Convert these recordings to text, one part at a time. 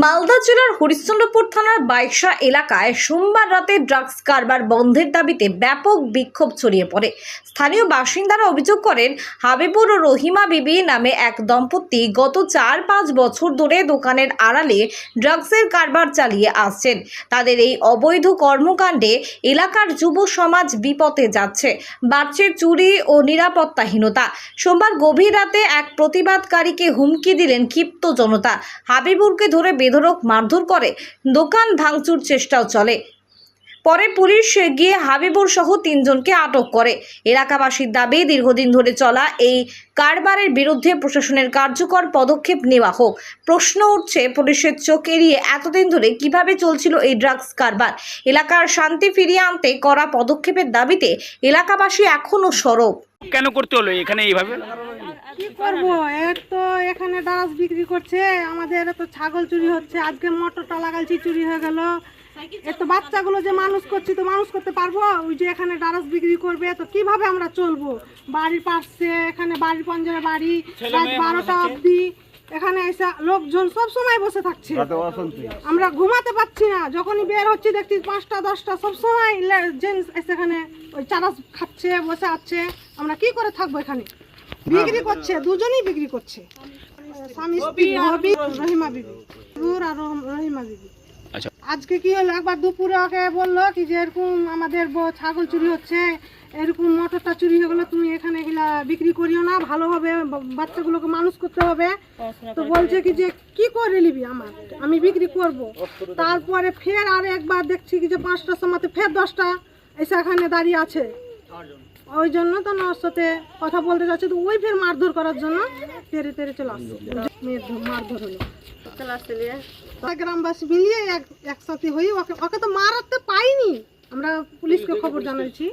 মালদা জেলার হরিশ্চন্দ্রপুর থানার বাইশা এলাকায় সোমবার রাতে ড্রাগস কারবার বন্ধের দাবিতে ব্যাপক বিক্ষোভ ছড়িয়ে পড়ে। স্থানীয় বাসিন্দারা অভিযোগ করেন, হাবিবুর ও রহিমা বিবি নামে এক দম্পতি গত চার পাঁচ বছর ধরে দোকানের আড়ালে ড্রাগসের কারবার চালিয়ে আসছেন। তাদের এই অবৈধ কর্মকাণ্ডে এলাকার যুব সমাজ বিপথে যাচ্ছে, বাড়ছে চুরি ও নিরাপত্তাহীনতা। সোমবার গভীর রাতে এক প্রতিবাদকারীকে হুমকি দিলেন ক্ষিপ্ত জনতা। হাবিবুরকে ধরে বেধরক মারধর করে, দোকান ভাঙচুর চেষ্টাও চলে। পরে পুলিশ গিয়ে হাবিবুর সহ তিনজনকে আটক করে। এলাকাবাসীর দাবি, দীর্ঘদিন ধরে চলা এই কারবারের বিরুদ্ধে প্রশাসনের কার্যকর পদক্ষেপ নেওয়া হোক। প্রশ্ন উঠছে, পুলিশের চোখ এড়িয়ে এতদিন ধরে কীভাবে চলছিল এই ড্রাগস কারবার? এলাকার শান্তি ফিরিয়ে আনতে করা পদক্ষেপের দাবিতে এলাকাবাসী এখনও সরব। কেন করতে হলো এখানে এইভাবে? কি করব? এক তো এখানে ডাস বিক্রি করছে। আমাদের তো ছাগল চুরি হচ্ছে। আজকে মটরটা লাগাইছি চুরি হয়ে গেল। এত বাচ্চাগুলো যে মানুষ করছি তো মানুষ করতে পারব? ওই যে এখানে ডারাস বিক্রি করবে তো কীভাবে আমরা চলবো? বাড়ির পাশে এখানে বাড়ির পঞ্জরে বাড়ি রাত বারোটা অবধি। এখানে এসে লোকজন সব সময় বসে থাকছে। আমরা ঘুমাতে পারছি না। যখনই বের হচ্ছি দেখছি পাঁচটা দশটা সব সময় জেন্টস এসে এখানে ওই চারাস খাচ্ছে বসে আছে। আমরা কি করে থাকব এখানে? বিক্রি করছে দুজনেই বিক্রি করছে। স্বামী স্ত্রী হবি রহিমা। বিবি। হুর আর রহিমা বিবি। আচ্ছা। আজকে কি হলো? একবার দুপুরে ওকে বলল কি যে এরকম আমাদের ব- ছাগল চুরি হচ্ছে এরকম মোটরটা চুরি হয়ে গেলো তুমি এখানে এগুলা বিক্রি করিও না ভালো হবে বাচ্চাগুলোকে মানুষ করতে হবে। তো বলছে কি যে কি করে নিবি আমার? আমি বিক্রি করব। তারপরে ফের আর একবার দেখছি কি যে পাঁচটার সময় ফের দশটা এসে এখানে দাঁড়িয়ে আছে। ওই জন্য তো ওর সাথে কথা বলতে যাচ্ছে তো ওই ফের মারধর করার জন্য তেরে তেরে চলে আসছে। মেয়ের মারধর হলো। চলে আসছে নিয়ে গ্রামবাসী মিলিয়ে এক একসাথে হয়ে ওকে ওকে তো মারাতে পাইনি। আমরা পুলিশকে খবর জানাইছি।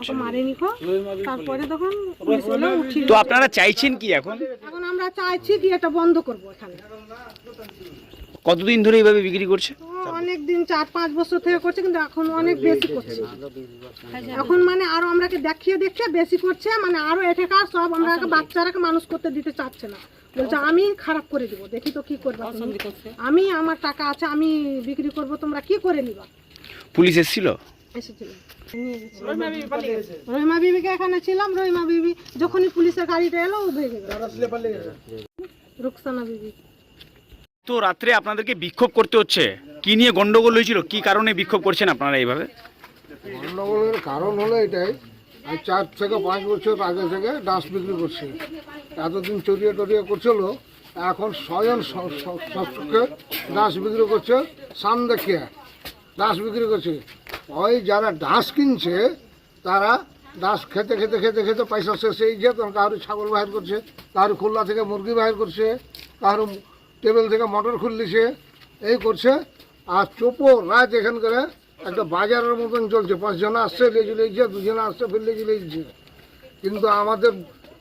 ওকে মারেনি খো। তারপরে তখন পুলিশ এলো উঠিয়ে তো আপনারা চাইছেন কি এখন? এখন আমরা চাইছি কি এটা বন্ধ করব এখানে। কতদিন ধরে এইভাবে বিক্রি করছে? অনেক দিন চার পাঁচ বছর থেকে করছে কিন্তু এখন অনেক বেশি করছে। এখন মানে আরও আমরাকে দেখিয়ে দেখিয়ে বেশি করছে মানে আরও এটাকার সব আমরা বাচ্চারাকে মানুষ করতে দিতে চাচ্ছে না। বলছে আমি খারাপ করে দিব দেখি তো কি করবা আমি আমার টাকা আছে আমি বিক্রি করব তোমরা কি করে নিবা? পুলিশ এসেছিল? এসেছিল। রহিমা বিবিকে এখানে ছিলাম রহিমা বিবি যখনই পুলিশের গাড়িটা এলো ও ভেঙে গেল রুকসানা বিবি। তো রাত্রে আপনাদেরকে বিক্ষোভ করতে হচ্ছে। কি নিয়ে গন্ডগোল হয়েছিল? কি কারণে বিক্ষোভ করছেন আপনারা এইভাবে? গণ্ডগোলের কারণ হলো এটাই। আমি চার থেকে পাঁচ বছর আগে থেকে ডান্স বিক্রি করছি। এতদিন চড়িয়ে টরিয়ে করছিল, এখন স্বয়ং সবকে ডান্স বিক্রি করছে সাম দেখিয়ে ডান্স বিক্রি করছে। ওই যারা ডাস কিনছে, তারা ডাস খেতে খেতে খেতে খেতে পয়সা শেষ হয়ে গিয়ে তখন কারও ছাগল বাহির করছে, কারও খুলনা থেকে মুরগি বাহির করছে, কারও টেবিল থেকে মটর খুললিছে এই করছে। আর চোপো, রাত এখানকার, একটা বাজারের মতন চলছে। পাঁচজন আসছে, লেজু লেগছে, দুজনে আসছে, ফের লেজু লেগছে। কিন্তু আমাদের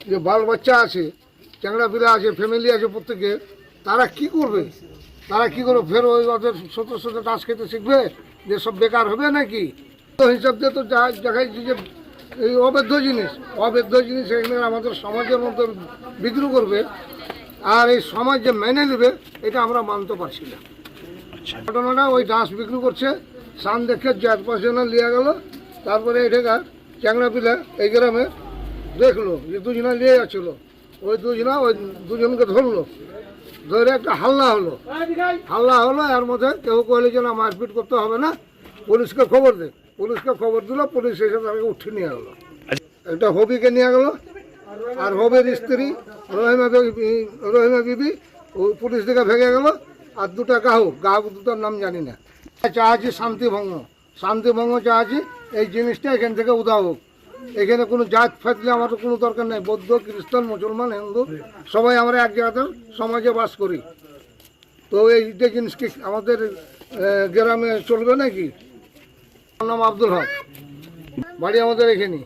যে বাল বাচ্চা আছে, চ্যাংড়া পিলা আছে, ফ্যামিলি আছে প্রত্যেকে, তারা কি করবে? তারা কি করবে ফের ওই ওদের ছোটো ছোটো টাস খেতে শিখবে? যে সব বেকার হবে নাকি? তো হিসাব দিয়ে তো দেখাইছি যে এই অবৈধ জিনিস অবৈধ জিনিস এখানে আমাদের সমাজের মতো বিক্রি করবে। আর এই সমাজ যে মেনে নেবে, এটা আমরা মানতে পারছি না। ঘটনাটা ওই ডান্স বিক্রি করছে, সান দেখে চার পাঁচ জনা লিয়ে গেল, তারপরে এটাকার চ্যাংড়া পিলা এই গ্রামে দেখল যে দুজনা নিয়ে যাচ্ছিল। ওই দুজনা ওই দুজনকে ধরলো। ধরে একটা হাল্লা হলো। হাল্লা হলো, এর মধ্যে কেউ কইলে যে না, মারপিট করতে হবে না, পুলিশকে খবর দে। পুলিশকে খবর দিল, পুলিশ এসে তাকে উঠে নিয়ে গেলো। একটা হবিকে নিয়ে গেলো, আর হবির স্ত্রী রহিমা রহিমা বিবি পুলিশ দিকে ভেঙে গেল আর দুটা গাহক গাহক দুটার নাম জানি না। চাচ্ছি শান্তিভঙ্গ শান্তিভঙ্গ চাচ্ছি এই জিনিসটা এখান থেকে উদা হোক। এখানে কোনো জাত ফাতলে আমার কোনো দরকার নেই। বৌদ্ধ, খ্রিস্টান, মুসলমান, হিন্দু, সবাই আমরা এক জায়গাতে সমাজে বাস করি। তো এইটা জিনিস কি আমাদের গ্রামে চলবে নাকি? আমার নাম আব্দুল হক। বাড়ি আমাদের এখানে